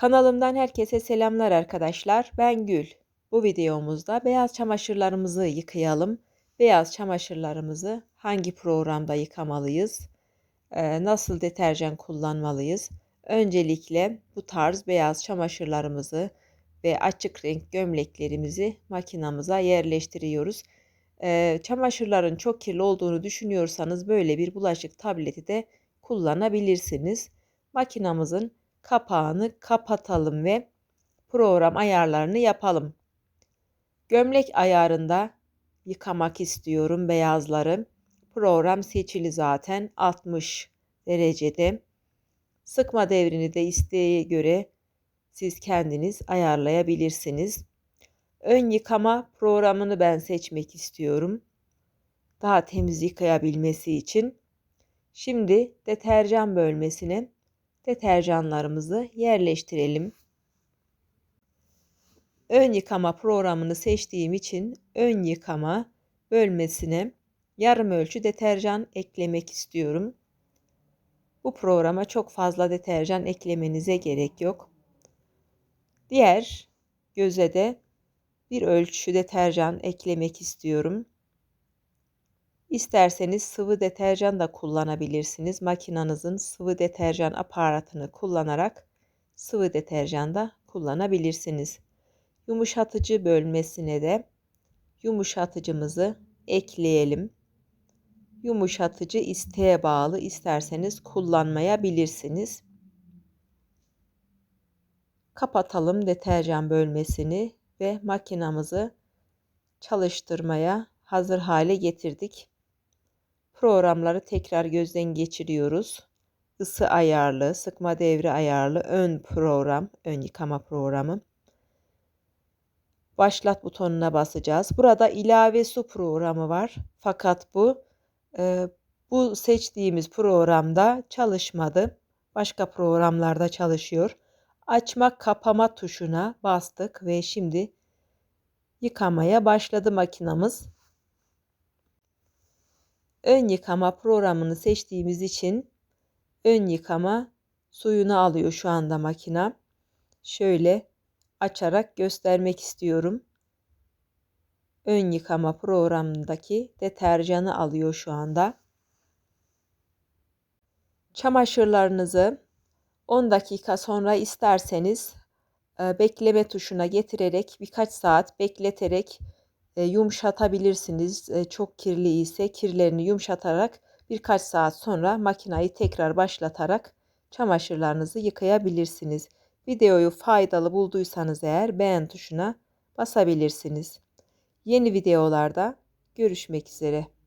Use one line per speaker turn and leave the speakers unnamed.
Kanalımdan herkese selamlar arkadaşlar. Ben Gül. Bu videomuzda beyaz çamaşırlarımızı yıkayalım. Beyaz çamaşırlarımızı hangi programda yıkamalıyız? Ee, nasıl deterjan kullanmalıyız? Öncelikle bu tarz beyaz çamaşırlarımızı ve açık renk gömleklerimizi makinamıza yerleştiriyoruz. Ee, çamaşırların çok kirli olduğunu düşünüyorsanız böyle bir bulaşık tableti de kullanabilirsiniz. Makinamızın kapağını kapatalım ve program ayarlarını yapalım. Gömlek ayarında yıkamak istiyorum beyazları. Program seçili zaten 60 derecede. Sıkma devrini de isteğe göre siz kendiniz ayarlayabilirsiniz. Ön yıkama programını ben seçmek istiyorum. Daha temiz yıkayabilmesi için. Şimdi deterjan bölmesine deterjanlarımızı yerleştirelim. Ön yıkama programını seçtiğim için ön yıkama bölmesine yarım ölçü deterjan eklemek istiyorum. Bu programa çok fazla deterjan eklemenize gerek yok. Diğer göze de bir ölçü deterjan eklemek istiyorum. İsterseniz sıvı deterjan da kullanabilirsiniz. Makinanızın sıvı deterjan aparatını kullanarak sıvı deterjan da kullanabilirsiniz. Yumuşatıcı bölmesine de yumuşatıcımızı ekleyelim. Yumuşatıcı isteğe bağlı isterseniz kullanmayabilirsiniz. Kapatalım deterjan bölmesini ve makinamızı çalıştırmaya hazır hale getirdik. Programları tekrar gözden geçiriyoruz. Isı ayarlı, sıkma devri ayarlı, ön program, ön yıkama programı. Başlat butonuna basacağız. Burada ilave su programı var. Fakat bu e, bu seçtiğimiz programda çalışmadı. Başka programlarda çalışıyor. Açma kapama tuşuna bastık ve şimdi yıkamaya başladı makinamız ön yıkama programını seçtiğimiz için ön yıkama suyunu alıyor şu anda makina. Şöyle açarak göstermek istiyorum. Ön yıkama programındaki deterjanı alıyor şu anda. Çamaşırlarınızı 10 dakika sonra isterseniz e, bekleme tuşuna getirerek birkaç saat bekleterek yumuşatabilirsiniz. E, çok kirli ise kirlerini yumuşatarak birkaç saat sonra makinayı tekrar başlatarak çamaşırlarınızı yıkayabilirsiniz. Videoyu faydalı bulduysanız eğer beğen tuşuna basabilirsiniz. Yeni videolarda görüşmek üzere.